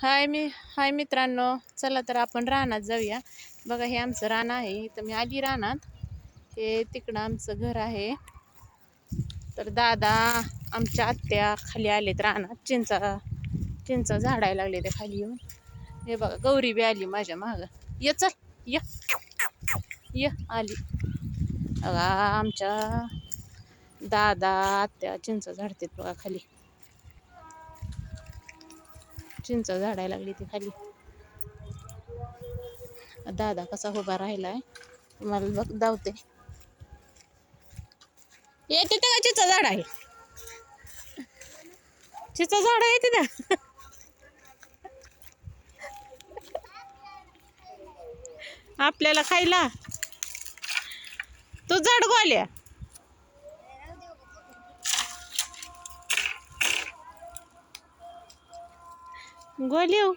हाय मी हाय मित्रांनो. चला तर आपण रानात जाऊया. बघा हे आमचं रान आहे. इथं मी आली रानात. हे तिकडं आमचं घर आहे. तर दादा आमच्या आत्या खाली आलेत रानात. चिंचा चिंचा झाडायला लागले ते खाली येऊन. हे बघा गौरी बी आली माझ्या मागं. ये चल ये. ये आली. बघा आमच्या दादा आत्या चिंचा झाडतात बघा खाली. चिंच झाडायला लागली ती खाली. दादा कसा उभा राहिलाय? तुम्हाला बघ धावते येते का चिचा झाड आहे. चिचा झाड आहे तिथं. आपल्याला खायला. तू झाड गोल्या गोल्या